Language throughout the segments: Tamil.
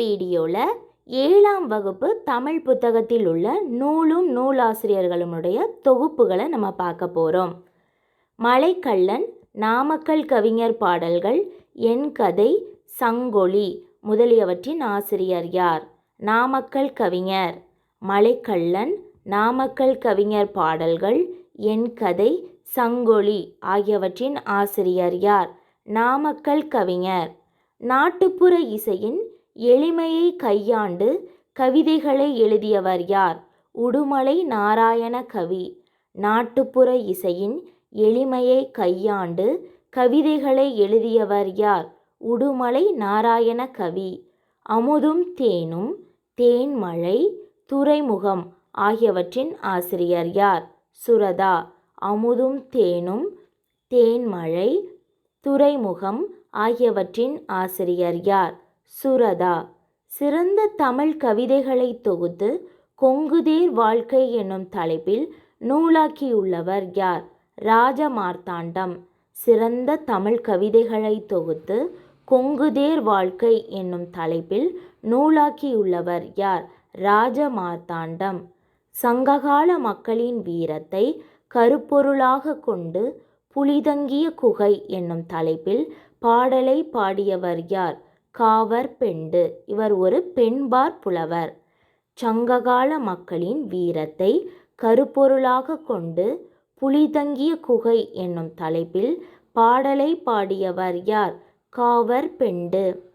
வீடியோவில் ஏழாம் வகுப்பு தமிழ் புத்தகத்தில் உள்ள நூலும் நூலாசிரியர்களுடைய தொகுப்புகளை நம்ம பார்க்க போகிறோம் மலைக்கள்ளன் நாமக்கல் கவிஞர் பாடல்கள் என் கதை சங்கொலி முதலியவற்றின் ஆசிரியர் யார்? நாமக்கல் கவிஞர். மலைக்கள்ளன் நாமக்கல் கவிஞர் பாடல்கள் என் கதை சங்கொலி ஆகியவற்றின் ஆசிரியர் யார்? நாமக்கல் கவிஞர். நாட்டுப்புற இசையின் எளிமையை கையாண்டு கவிதைகளை எழுதியவர் யார்? உடுமலை நாராயண கவி. நாட்டுப்புற இசையின் எளிமையை கையாண்டு கவிதைகளை எழுதியவர் யார்? உடுமலை நாராயண கவி. அமுதும் தேனும் தேன்மழை துறைமுகம் ஆகியவற்றின் ஆசிரியர் யார்? சுரதா. அமுதும் தேனும் தேன்மழை துறைமுகம் ஆகியவற்றின் ஆசிரியர் யார்? சுரதா. சிறந்த தமிழ் கவிதைகளை தொகுத்து கொங்குதேர் வாழ்க்கை என்னும் தலைப்பில் நூலாக்கியுள்ளவர் யார்? ராஜமார்த்தாண்டம். சிறந்த தமிழ் கவிதைகளை தொகுத்து கொங்குதேர் வாழ்க்கை என்னும் தலைப்பில் நூலாக்கியுள்ளவர் யார்? ராஜமார்த்தாண்டம். சங்ககால மக்களின் வீரத்தை கருப்பொருளாக கொண்டு புலிதங்கிய குகை என்னும் தலைப்பில் பாடலை பாடியவர் யார்? Cover band. இவர் ஒரு பெண்பார் புலவர். சங்ககால மக்களின் வீரத்தை கருப்பொருளாக கொண்டு புலிதங்கிய குகை என்னும் தலைப்பில் பாடலை பாடியவர் யார்? Cover bend.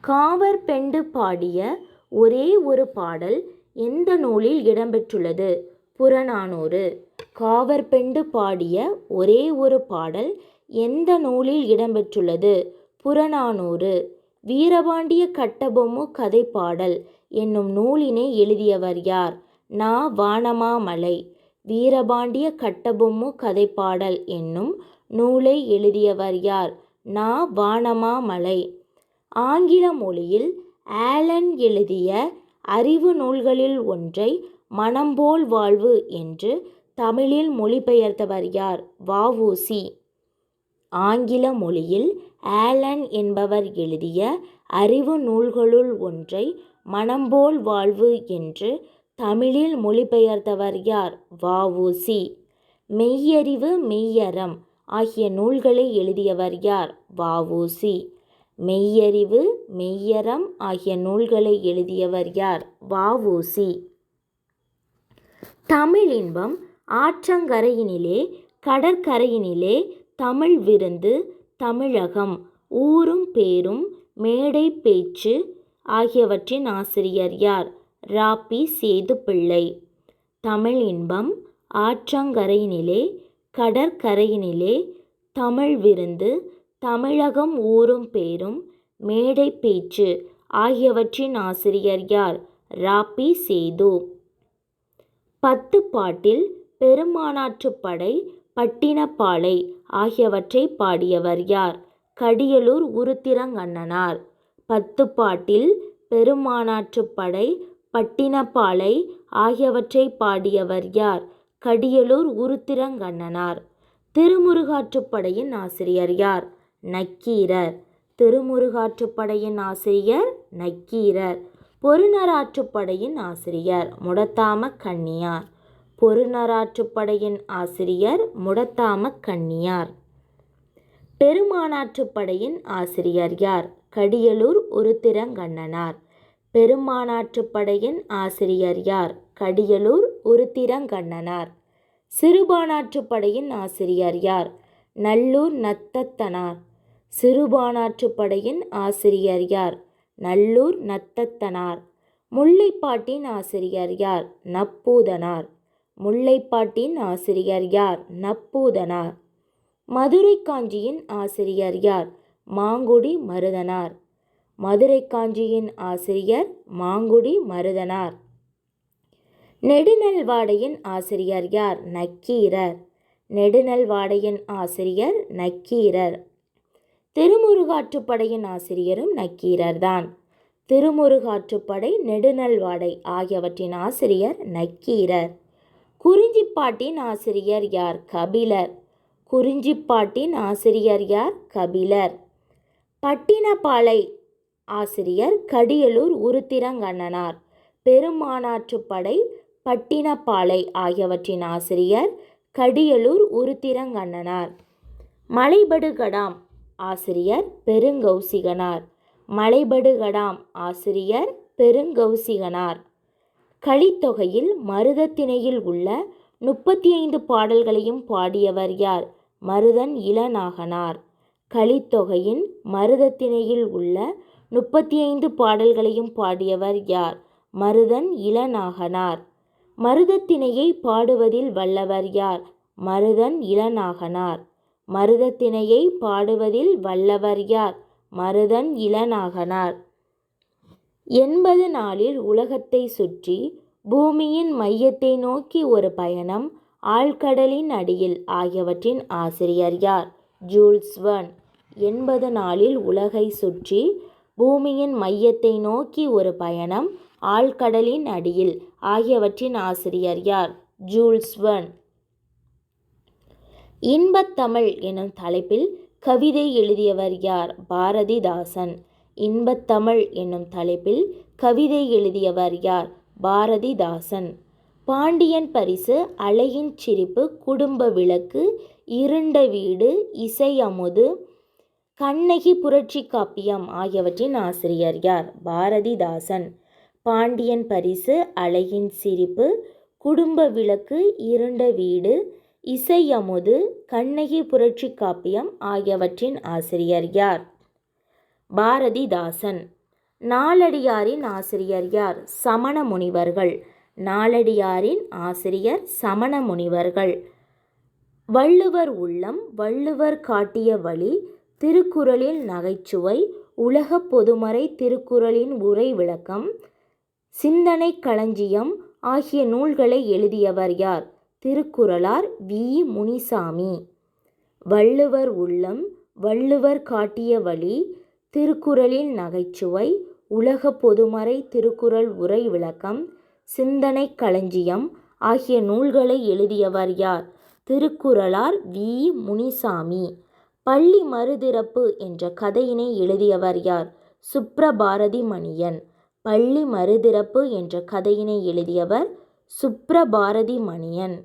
காவர் பெண்டு பாடிய ஒரே ஒரு பாடல் எந்த நூலில் இடம்பெற்றுள்ளது? புறநானூறு. காவற்பெண்டு பாடிய ஒரே ஒரு பாடல் எந்த நூலில் இடம்பெற்றுள்ளது? புறநானூறு. வீரபாண்டிய கட்டபொம்மு கதை பாடல் என்னும் நூலினை எழுதியவர் யார்? நா. வானமாமலை. வீரபாண்டிய கட்டபொம்மு கதை பாடல் என்னும் நூலை எழுதியவர் யார்? நா. வானமாமலை. ஆங்கில மொழியில் ஆலன் எழுதிய அறிவு நூல்களில் ஒன்றை மனம்போல் வாழ்வு என்று தமிழில் மொழிபெயர்த்தவர் யார்? வஉசி ஆங்கில மொழியில் ஆலன் என்பவர் எழுதிய அறிவு நூல்களுள் ஒன்றை மனம்போல் வாழ்வு என்று தமிழில் மொழிபெயர்த்தவர் யார்? வஉசி மெய்யறிவு மெய்யறம் ஆகிய நூல்களை எழுதியவர் யார்? வஉசி மெய்யறிவு மெய்யறம் ஆகிய நூல்களை எழுதியவர் யார்? வஉசி தமிழின்பம் ஆற்றங்கரையினிலே கடற்கரையினிலே தமிழ் விருந்து தமிழகம் ஊரும் பேரும் மேடை பேச்சு ஆகியவற்றின் ஆசிரியர் யார்? ராபி சேதுப்பிள்ளை. தமிழ் இன்பம் ஆற்றங்கரையினிலே கடற்கரையினிலே தமிழ் விருந்து தமிழகம் ஊரும் பேரும் மேடை பேச்சு ஆகியவற்றின் ஆசிரியர் யார்? ராபி சேது. பத்து பாட்டில் பெருமானாற்றுப்படை பட்டினப்பாலை ஆகியவற்றை பாடியவர் யார்? கடியலூர் உருத்திரங்கண்ணனார். பத்து பாட்டில் பெருமானாற்றுப்படை பட்டினப்பாலை ஆகியவற்றை பாடியவர் யார்? கடியலூர் உருத்திரங்கண்ணனார். திருமுருகாற்றுப்படையின் ஆசிரியர் யார்? நக்கீரர். திருமுருகாற்றுப்படையின் ஆசிரியர் நக்கீரர். பொருநராற்றுப்படையின் ஆசிரியர் முடத்தாம கன்னியார் பொருநராற்றுப்படையின் ஆசிரியர் முடத்தாம கண்ணியார் பெருமானாற்றுப்படையின் ஆசிரியர் யார்? கடியலூர் உருத்திரங்கண்ணனார். பெருமானாற்றுப்படையின் ஆசிரியர் யார்? கடியலூர் உருத்திரங்கண்ணனார். சிறுபானாற்றுப்படையின் ஆசிரியர் யார்? நல்லூர் நத்தத்தனார். சிறுபானாற்றுப்படையின் ஆசிரியர் யார்? நல்லூர் நத்தத்தனார். முல்லைப்பாட்டின் ஆசிரியர் யார்? நப்பூதனார். முல்லைப்பாட்டின் ஆசிரியர் யார்? நப்பூதனார். மதுரை காஞ்சியின் ஆசிரியர் யார்? மாங்குடி மருதனார். மதுரை காஞ்சியின் ஆசிரியர் மாங்குடி மருதனார். நெடுநல்வாடையின் ஆசிரியர் யார்? நக்கீரர். நெடுநல்வாடையின் ஆசிரியர் நக்கீரர். திருமுருகாற்றுப்படையின் ஆசிரியரும் நக்கீரர்தான். திருமுருகாற்றுப்படை நெடுநல்வாடை ஆகியவற்றின் ஆசிரியர் நக்கீரர். குறிஞ்சிப்பாட்டின் ஆசிரியர் யார்? கபிலர். குறிஞ்சிப்பாட்டின் ஆசிரியர் யார்? கபிலர். பட்டினப்பாலை ஆசிரியர் கடியலூர் உருத்திரங்கண்ணனார். பெருமானாற்றுப்படை பட்டினப்பாலை ஆகியவற்றின் ஆசிரியர் கடியலூர் உருத்திரங்கண்ணனார். மலைபடுகடாம் ஆசிரியர் பெருங்கௌசிகனார். மலைபடுகடாம் ஆசிரியர் பெருங்கௌசிகனார். கலித்தொகையில் மருதத்திணையில் உள்ள முப்பத்தி ஐந்து பாடல்களையும் பாடியவர் யார்? மருதன் இளநாகனார். கலித்தொகையின் மருதத்திணையில் உள்ள முப்பத்தி ஐந்து பாடல்களையும் பாடியவர் யார்? மருதன் இளநாகனார். மருதத்திணையை பாடுவதில் வல்லவர் யார்? மருதன் இளநாகனார். மருதத்திணையை பாடுவதில் வல்லவர் யார்? மருதன் இளநாகனார். எண்பது நாளில் உலகத்தை சுற்றி பூமியின் மையத்தை நோக்கி ஒரு பயணம் ஆழ்கடலின் அடியில் ஆகியவற்றின் ஆசிரியர் யார்? Jules Verne. எண்பது நாளில் உலகை சுற்றி பூமியின் மையத்தை நோக்கி ஒரு பயணம் ஆழ்கடலின் அடியில் ஆகியவற்றின் ஆசிரியர் யார்? Jules Verne. இன்பத்தமிழ் எனும் தலைப்பில் கவிதை எழுதியவர் யார்? பாரதிதாசன். இன்பத்தமிழ் என்னும் தலைப்பில் கவிதை எழுதியவர் யார்? பாரதிதாசன். பாண்டியன் பரிசு அலையின் சிரிப்பு குடும்ப விளக்கு இருண்ட வீடு இசை அமுது கண்ணகி புரட்சி காப்பியம் ஆகியவற்றின் ஆசிரியர் யார்? பாரதிதாசன். பாண்டியன் பரிசு அலையின் சிரிப்பு குடும்ப விளக்கு இருண்ட வீடு இசை அமுது கண்ணகி புரட்சி காப்பியம் ஆகியவற்றின் ஆசிரியர் யார்? பாரதிதாசன். நாலடியாரின் ஆசிரியர் யார்? சமண முனிவர்கள் நாலடியாரின் ஆசிரியர் சமண முனிவர்கள் வள்ளுவர் உள்ளம் வள்ளுவர் காட்டிய வழி திருக்குறளில் நகைச்சுவை உலக பொதுமறை திருக்குறளின் உரை விளக்கம் சிந்தனை களஞ்சியம் ஆகிய நூல்களை எழுதியவர் யார்? திருக்குறளார் வி. முனிசாமி. வள்ளுவர் உள்ளம் வள்ளுவர் காட்டிய வழி திருக்குறளின் நகைச்சுவை உலக பொதுமறை திருக்குறள் உரை விளக்கம் சிந்தனை களஞ்சியம் ஆகிய நூல்களை எழுதியவர் யார்? திருக்குறளார் வி. முனிசாமி. பள்ளி மறுதிறப்பு என்ற கதையினை எழுதியவர் யார்? சுப்ரபாரதி மணியன். பள்ளி மறுதிறப்பு என்ற கதையினை எழுதியவர் சுப்ரபாரதி மணியன்.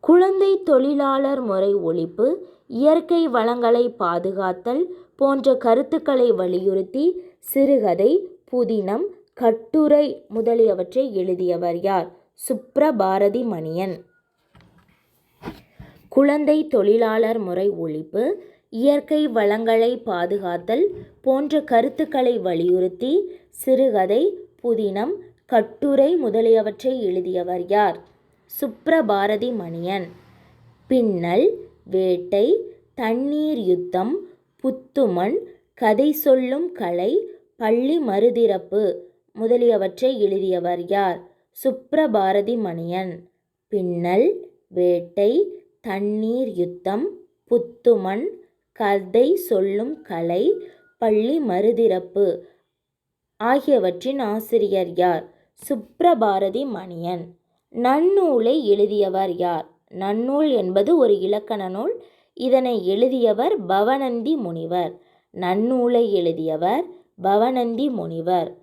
குழந்தை தொழிலாளர் முறை ஒழிப்பு இயற்கை வளங்களை பாதுகாத்தல் போன்ற கருத்துக்களை வலியுறுத்தி சிறுகதை புதினம் கட்டுரை முதலியவற்றை எழுதியவர் யார்? சுப்ரபாரதி மணியன் குழந்தை தொழிலாளர் முறை ஒழிப்பு இயற்கை வளங்களை பாதுகாத்தல் போன்ற கருத்துக்களை வலியுறுத்தி சிறுகதை புதினம் கட்டுரை முதலியவற்றை எழுதியவர் யார்? சுப்ரபாரதி மணியன் பின்னல் வேட்டை தண்ணீர் யுத்தம் புத்துமண் கதை சொல்லும் கலை பள்ளி மறுதிறப்பு முதலியவற்றை எழுதியவர் யார்? சுப்ரபாரதி மணியன். பின்னல் வேட்டை தண்ணீர் யுத்தம் புத்துமண் கதை சொல்லும் கலை பள்ளி மறுதிறப்பு ஆகியவற்றின் ஆசிரியர் யார்? சுப்ரபாரதி மணியன். நன்னூலை எழுதியவர் யார்? நன்னூல் என்பது ஒரு இலக்கண நூல். இதனை எழுதியவர் பவனந்தி முனிவர். நன்னூலை எழுதியவர் பவனந்தி முனிவர்.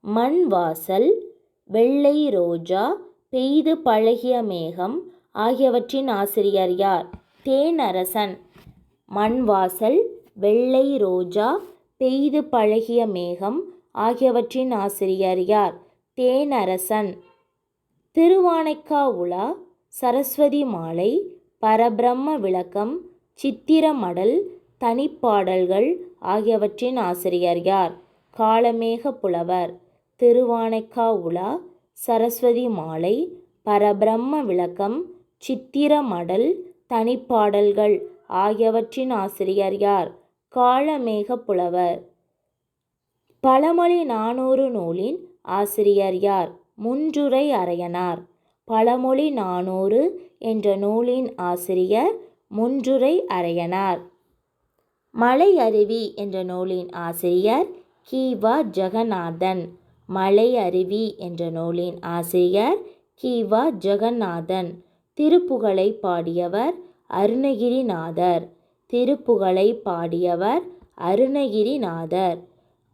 மண் வாசல் வெள்ளை ரோஜா பெய்து பழகிய மேகம் ஆகியவற்றின் ஆசிரியர் யார்? தேனரசன். மண் வாசல் வெள்ளை ரோஜா பெய்து பழகிய மேகம் ஆகியவற்றின் ஆசிரியர் யார்? தேனரசன். திருவானைக்கா உலா சரஸ்வதி மாலை பரபிரம்ம விளக்கம் சித்திரமடல் தனிப்பாடல்கள் ஆகியவற்றின் ஆசிரியர் யார்? காளமேக புலவர் திருவானைக்கா உலா சரஸ்வதி மாலை பரபிரம்ம விளக்கம் சித்திரமடல் தனிப்பாடல்கள் ஆகியவற்றின் ஆசிரியர் யார்? காளமேக புலவர். பழமொழி நானூறு நூலின் ஆசிரியர் யார்? முன்றுரை அரையனார். பழமொழி நானூறு என்ற நூலின் ஆசிரியர் முன்றுரை அரையனார் மலை அருவி என்ற நூலின் ஆசிரியர் கீவா ஜெகநாதன். மலை அருவி என்ற நூலின் ஆசிரியர் கீவா ஜெகநாதன். திருப்புகழை பாடியவர் அருணகிரிநாதர். திருப்புகழை பாடியவர் அருணகிரிநாதர்.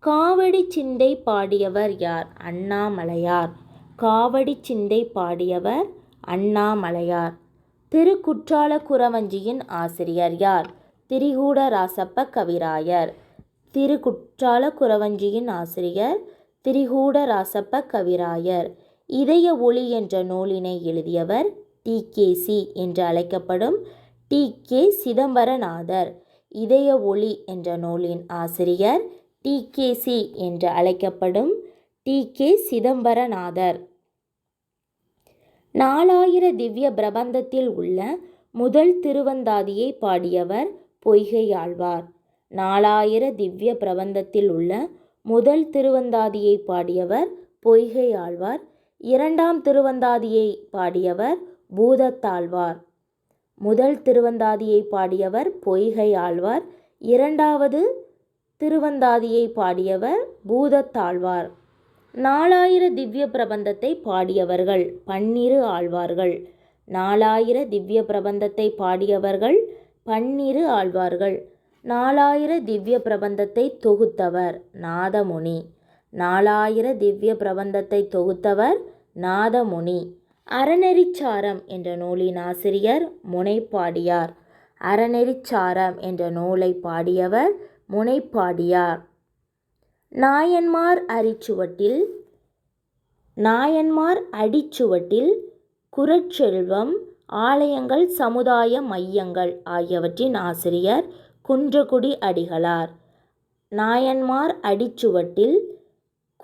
காவடி சிந்தை பாடியவர் யார்? அண்ணாமலையார். காவடி சிந்தை பாடியவர் அண்ணாமலையார். திருக்குற்றால குறவஞ்சியின் ஆசிரியர் யார்? திரிகூட ராசப்ப கவிராயர். திருக்குற்றால குறவஞ்சியின் ஆசிரியர் திரிகூட ராசப்ப கவிராயர். இதய ஒளி என்ற நூலினை எழுதியவர் டி. கே. சி. என்று அழைக்கப்படும் டி. கே. சிதம்பரநாதர். இதய ஒளி என்ற நூலின் ஆசிரியர் டி. கே. சி. என்று அழைக்கப்படும் டி. கே. சிதம்பரநாதர். நாலாயிர திவ்ய பிரபந்தத்தில் உள்ள முதல் திருவந்தாதியை பாடியவர் பொய்கை ஆழ்வார் நாலாயிர திவ்ய பிரபந்தத்தில் உள்ள முதல் திருவந்தாதியை பாடியவர் பொய்கை ஆழ்வார் இரண்டாம் திருவந்தாதியை பாடியவர் பூதத்தாழ்வார். முதல் திருவந்தாதியை பாடியவர் பொய்கை ஆழ்வார் இரண்டாவது திருவந்தாதியை பாடியவர் பூதத்தாழ்வார். நாலாயிர திவ்ய பிரபந்தத்தை பாடியவர்கள் பன்னிரு ஆழ்வார்கள். நாலாயிர திவ்ய பிரபந்தத்தை பாடியவர்கள் பன்னிரு ஆழ்வார்கள். நாலாயிர திவ்ய பிரபந்தத்தை தொகுத்தவர் நாதமுனி. நாலாயிர திவ்ய பிரபந்தத்தை தொகுத்தவர் நாதமுனி. அறநெறிச்சாரம் என்ற நூலின் ஆசிரியர் முனைப்பாடியார். அறநெறிச்சாரம் என்ற நூலை பாடியவர் முனைப்பாடியார். நாயன்மார் அரிச்சுவட்டில் நாயன்மார் அடிச்சுவட்டில் குரட்செல்வம் ஆலயங்கள் சமுதாய மையங்கள் ஆகியவற்றின் ஆசிரியர் குன்றக்குடி அடிகளார். நாயன்மார் அடிச்சுவட்டில்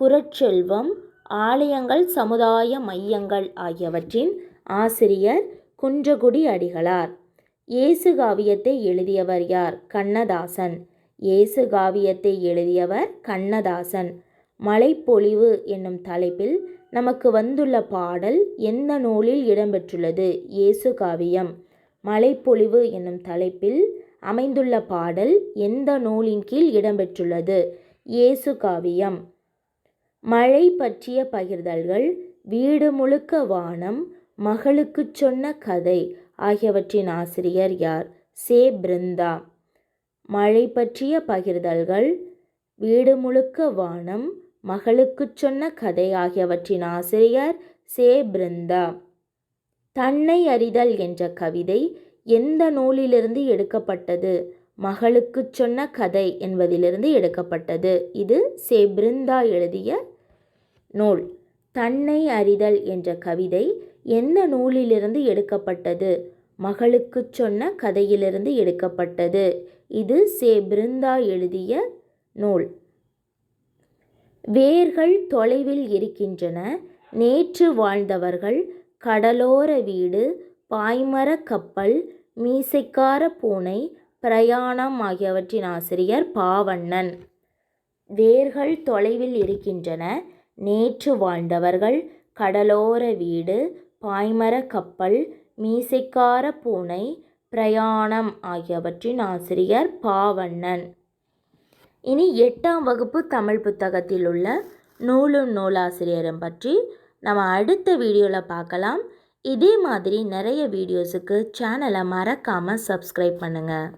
குரட்செல்வம் ஆலயங்கள் சமுதாய மையங்கள் ஆகியவற்றின் ஆசிரியர் குன்றக்குடி அடிகளார். இயேசு காவியத்தை எழுதியவர் யார்? கண்ணதாசன். இயேசு காவியத்தை எழுதியவர் கண்ணதாசன். மழைப்பொழிவு என்னும் தலைப்பில் நமக்கு வந்துள்ள பாடல் எந்த நூலில் இடம்பெற்றுள்ளது? இயேசு காவியம். மழைப்பொழிவு என்னும் தலைப்பில் அமைந்துள்ள பாடல் எந்த நூலின் கீழ் இடம்பெற்றுள்ளது? இயேசு காவியம். மழை பற்றிய பகிர்தல்கள் வீடு முழுக்க வானம் மகளுக்குச் சொன்ன கதை ஆகியவற்றின் ஆசிரியர் யார்? சே. பிருந்தா. மழை பற்றிய பகிர்தல்கள் வீடு முழுக்க வானம் மகளுக்குச் சொன்ன கதை ஆகியவற்றின் ஆசிரியர் சே. பிருந்தா. தன்னை அறிதல் என்ற கவிதை எந்த நூலிலிருந்து எடுக்கப்பட்டது? மகளுக்குச் சொன்ன கதை என்பதிலிருந்து எடுக்கப்பட்டது. இது சே. பிருந்தா எழுதிய நூல். தன்னை அறிதல் என்ற கவிதை எந்த நூலிலிருந்து எடுக்கப்பட்டது? மகளுக்குச் சொன்ன கதையிலிருந்து எடுக்கப்பட்டது. இது சே பிருந்தா எழுதிய நூல். வேர்கள் தொலைவில் இருக்கின்றன நேற்று வாழ்ந்தவர்கள் கடலோர வீடு பாய்மரக் கப்பல் மீசைக்கார பூனை பிரயாணம் ஆகியவற்றின் ஆசிரியர் பாவண்ணன். வேர்கள் தொலைவில் இருக்கின்றன நேற்று வாழ்ந்தவர்கள் கடலோர வீடு பாய்மரக் கப்பல் மீசைக்கார பூனை பிரயாணம் ஆகியவற்றின் ஆசிரியர் பாவண்ணன். இனி எட்டாம் வகுப்பு தமிழ் புத்தகத்தில் உள்ள நூலும் நூலாசிரியரும் பற்றி நம்ம அடுத்த வீடியோவில் பார்க்கலாம். இதே மாதிரி நிறைய வீடியோஸுக்கு சேனலை மறக்காமல் சப்ஸ்கிரைப் பண்ணுங்கள்